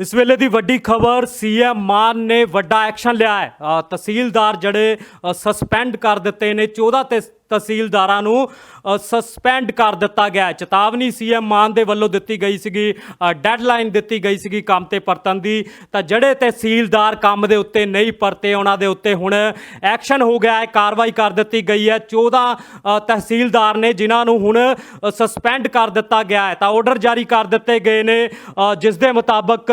ਇਸ ਵੇਲੇ ਦੀ ਵੱਡੀ ਖਬਰ ਸੀਐਮ ਮਾਨ ਨੇ ਵੱਡਾ ਐਕਸ਼ਨ ਲਿਆ ਹੈ। ਤਹਿਸੀਲਦਾਰ ਜਿਹੜੇ ਸਸਪੈਂਡ ਕਰ ਦਿੱਤੇ ਨੇ 14 ਤੇ ਤਹਿਸੀਲਦਾਰਾਂ ਨੂੰ ਸਸਪੈਂਡ ਕਰ ਦਿੱਤਾ ਗਿਆ ਹੈ। ਚੇਤਾਵਨੀ ਸੀਐਮ ਮਾਨ ਦੇ ਵੱਲੋਂ ਦਿੱਤੀ ਗਈ ਸੀਗੀ ਡੈਡਲਾਈਨ ਦਿੱਤੀ ਗਈ ਸੀਗੀ ਕੰਮ ਤੇ ਪਰਤਣ ਦੀ। ਤਾਂ ਜਿਹੜੇ ਤਹਿਸੀਲਦਾਰ ਕੰਮ ਦੇ ਉੱਤੇ ਨਹੀਂ ਪਰਤੇ, ਉਹਨਾਂ ਦੇ ਉੱਤੇ ਹੁਣ ਐਕਸ਼ਨ ਹੋ ਗਿਆ ਹੈ, ਕਾਰਵਾਈ ਕਰ ਦਿੱਤੀ ਗਈ ਹੈ। 14 ਤਹਿਸੀਲਦਾਰ ਨੇ ਜਿਨ੍ਹਾਂ ਨੂੰ ਹੁਣ ਸਸਪੈਂਡ ਕਰ ਦਿੱਤਾ ਗਿਆ ਹੈ, ਤਾਂ ਆਰਡਰ ਜਾਰੀ ਕਰ ਦਿੱਤੇ ਗਏ ਨੇ ਜਿਸ ਦੇ ਮੁਤਾਬਕ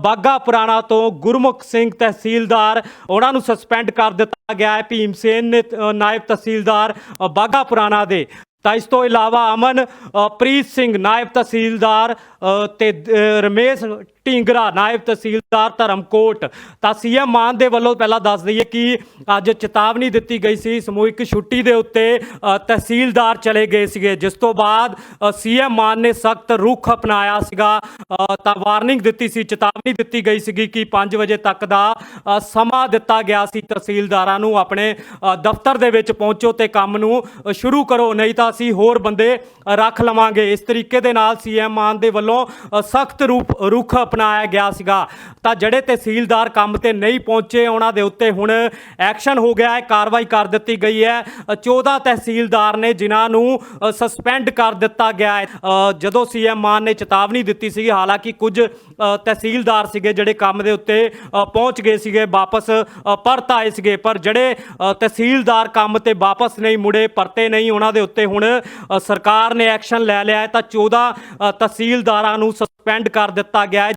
ਬਾਗਾ ਪੁਰਾਣਾ ਤੋਂ ਗੁਰਮੁਖ ਸਿੰਘ ਤਹਿਸੀਲਦਾਰ ਉਹਨਾਂ ਨੂੰ ਸਸਪੈਂਡ ਕਰ ਦਿੱਤਾ ਗਿਆ ਹੈ। ਭੀਮ ਸੇਨ ਨੇ ਨਾਇਬ ਤਹਿਸੀਲਦਾਰ ਅ, ਬਾਗਾ ਪੁਰਾਣਾ ਦੇ। ਤਾਂ ਇਸ ਤੋਂ ਇਲਾਵਾ ਅਮਨ ਪ੍ਰੀਤ ਸਿੰਘ ਨਾਇਬ ਤਹਿਸੀਲਦਾਰ ਤੇ ਰਮੇਸ਼ ਢਿੰਗਰਾ ਨਾਇਬ ਤਹਿਸੀਲਦਾਰ ਧਰਮਕੋਟ। ਤਾਂ ਸੀਐਮ ਮਾਨ ਦੇ ਵੱਲੋਂ ਪਹਿਲਾਂ ਦੱਸ ਦਈਏ ਕਿ ਅੱਜ ਚੇਤਾਵਨੀ ਦਿੱਤੀ ਗਈ ਸੀ, ਸਮੂਹਿਕ ਛੁੱਟੀ ਦੇ ਉੱਤੇ ਤਹਿਸੀਲਦਾਰ ਚਲੇ ਗਏ ਸੀਗੇ। ਜਿਸ ਤੋਂ ਬਾਅਦ ਸੀਐਮ ਮਾਨ ਨੇ ਸਖਤ ਰੁਖ ਅਪਣਾਇਆ ਸੀਗਾ। ਤਾਂ ਵਾਰਨਿੰਗ ਦਿੱਤੀ ਸੀ, ਚੇਤਾਵਨੀ ਦਿੱਤੀ ਗਈ ਸੀਗੀ ਕਿ 5 ਵਜੇ ਤੱਕ ਦਾ ਸਮਾਂ ਦਿੱਤਾ ਗਿਆ ਸੀ ਤਹਿਸੀਲਦਾਰਾਂ ਨੂੰ ਆਪਣੇ ਦਫ਼ਤਰ ਦੇ ਵਿੱਚ ਪਹੁੰਚੋ ਤੇ ਕੰਮ ਨੂੰ ਸ਼ੁਰੂ ਕਰੋ। ਨਹੀਂ ਤਾਂ ਅਸੀਂ ਹੋਰ ਬੰਦੇ ਰੱਖ ਲਵਾਂਗੇ। ਇਸ ਤਰੀਕੇ ਦੇ ਨਾਲ ਸੀਐਮ ਮਾਨ ਦੇ ਵੱਲੋਂ ਸਖਤ ਰੂਪ, ਰੁਖ ਅਪਣਾਇਆ ਗਿਆ ਸੀਗਾ। ਤਾਂ ਜਿਹੜੇ ਤਹਿਸੀਲਦਾਰ ਕੰਮ ਤੇ ਨਹੀਂ ਪਹੁੰਚੇ ਉਹਨਾਂ ਦੇ ਉੱਤੇ ਹੁਣ ਐਕਸ਼ਨ ਹੋ ਗਿਆ ਹੈ ਕਾਰਵਾਈ ਕਰ ਦਿੱਤੀ ਗਈ ਹੈ। ਅ, 14 ਤਹਿਸੀਲਦਾਰ ਨੇ ਜਿਨ੍ਹਾਂ ਨੂੰ ਸਸਪੈਂਡ ਕਰ ਦਿੱਤਾ ਗਿਆ ਹੈ। ਅ, ਜਦੋਂ ਸੀਐਮ ਮਾਨ ਨੇ ਚੇਤਾਵਨੀ ਦਿੱਤੀ ਸੀ ਹਾਲਾਂਕਿ ਕੁਝ ਤਹਿਸੀਲਦਾਰ ਸੀਗੇ ਜਿਹੜੇ ਕੰਮ ਦੇ ਉੱਤੇ ਪਹੁੰਚ ਗਏ ਸੀਗੇ ਵਾਪਸ ਪਰਤ ਆਏ ਸੀਗੇ। ਪਰ ਜਿਹੜੇ ਤਹਿਸੀਲਦਾਰ ਕੰਮ ਤੇ ਵਾਪਸ ਨਹੀਂ ਮੁੜੇ ਪਰਤੇ ਨਹੀਂ ਉਹਨਾਂ ਦੇ ਉੱਤੇ ਹੁਣ ਸਰਕਾਰ ਨੇ ਐਕਸ਼ਨ ਲੈ ਲਿਆ ਹੈ। ਤਾਂ 14 ਤਹਿਸੀਲਦਾਰਾਂ ਨੂੰ ਸਸਪੈਂਡ ਕਰ ਦਿੱਤਾ ਗਿਆ ਹੈ।